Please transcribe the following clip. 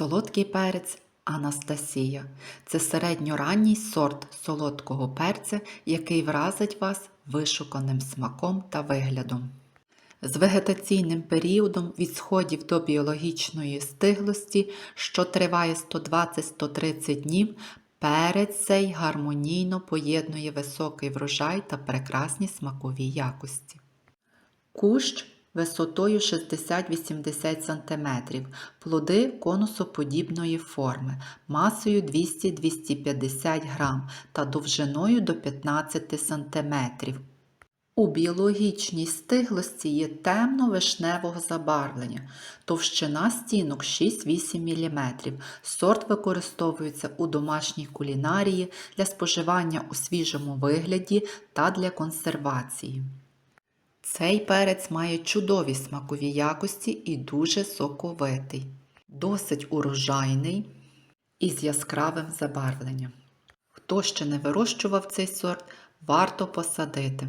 Солодкий перець Анастасія це середньоранній сорт солодкого перця, який вразить вас вишуканим смаком та виглядом. З вегетаційним періодом від сходів до біологічної стиглості, що триває 120-130 днів, перець цей гармонійно поєднує високий врожай та прекрасні смакові якості. Кущ висотою 60-80 см, плоди конусоподібної форми, масою 200-250 г та довжиною до 15 см. У біологічній стиглості є темно-вишневого забарвлення, товщина стінок 6-8 мм. Сорт використовується у домашній кулінарії для споживання у свіжому вигляді та для консервації. Цей перець має чудові смакові якості і дуже соковитий, досить урожайний і з яскравим забарвленням. Хто ще не вирощував цей сорт, варто посадити.